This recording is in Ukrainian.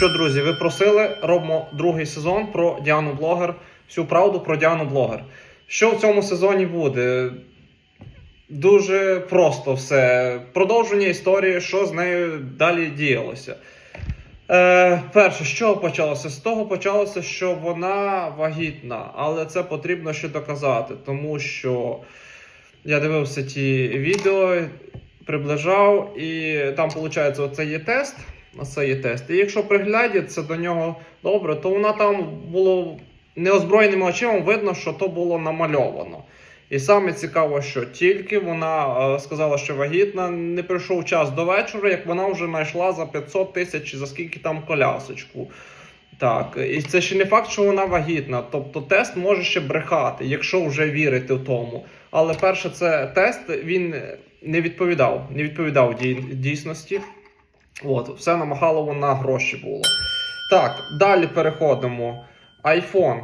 що, друзі, ви просили, робимо другий сезон про Діану Блогер. Всю правду про Діану Блогер. Що в цьому сезоні буде? Дуже просто все. Продовження історії, що з нею далі діялося. Е, перше, з чого почалося? З того почалося, що вона вагітна, але це потрібно ще доказати, тому що я дивився ті відео, приближав, і там, виходить, оце є тест. Оце є тест. І якщо приглядіться до нього добре, то вона там було неозброєними очима видно, що то було намальовано. І саме цікаво, що тільки вона е, сказала, що вагітна, не прийшов час до вечора, як вона вже знайшла за 500 тисяч за скільки там колясочку. Так, і це ще не факт, що вона вагітна. Тобто тест може ще брехати, якщо вже вірити в тому. Але перше, це тест він не відповідав, не відповідав дій- дійсності. От, все намагало на гроші було. Так, далі переходимо. iPhone.